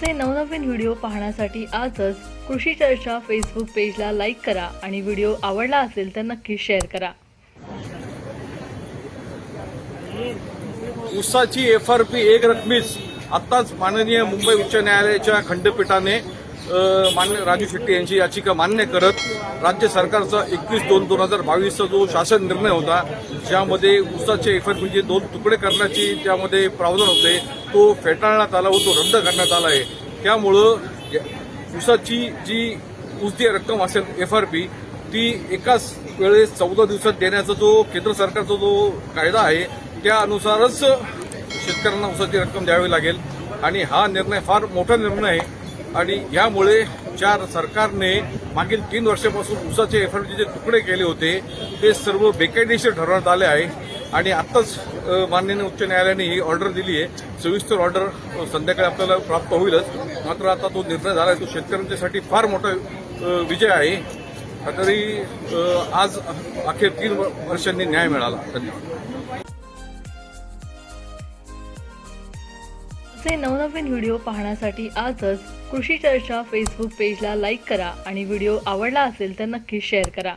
आमचे नवनवीन व्हिडिओ पाहण्यासाठी आजच कृषी चर्चा फेसबुक पेजला लाईक करा आणि व्हिडिओ आवडला असेल तर नक्की शेअर करा. ऊसाची एफ आर पी एक रकमीच आत्ताच माननीय मुंबई उच्च न्यायालयाच्या खंडपीठाने मान्य राजू शेट्टी यांची याचिका मान्य करत राज्य सरकारचा एकवीस दोन दोन हजार बावीसचा जो शासन निर्णय होता ज्यामध्ये ऊसाचे एफ आर पीचे दोन तुकडे करण्याची त्यामध्ये प्रावधान होते तो फेटाळण्यात आला व तो रद्द करण्यात आला आहे. त्यामुळं ऊसाची जी ऊसदी रक्कम असेल एफ आर पी ती एकाच वेळेस चौदा दिवसात देण्याचा जो केंद्र सरकारचा जो कायदा आहे त्यानुसारच शेतकऱ्यांना ऊसाची रक्कम द्यावी लागेल. आणि हा निर्णय फार मोठा निर्णय आहे. आणि यामुळे ज्या सरकारने मागील तीन वर्षापासून ऊसाचे एफ आर जे तुकडे केले होते ते सर्व बेकायदेशीर ठरवण्यात आले आहे. आणि आत्ताच माननीय उच्च न्यायालयाने ही ऑर्डर दिली आहे. सविस्तर ऑर्डर संध्याकाळी आपल्याला प्राप्त होईलच. मात्र आता तो निर्णय झाला आहे. तो शेतकऱ्यांच्यासाठी फार मोठा विजय आहे. तरी आज अखेर तीन वर्षांनी न्याय मिळाला. धन्यवाद. असे नवनवीन व्हिडिओ पाहण्यासाठी आजच कृषी चर्चा फेसबुक पेजला लाईक करा आणि व्हिडिओ आवडला असेल तर नक्की शेअर करा.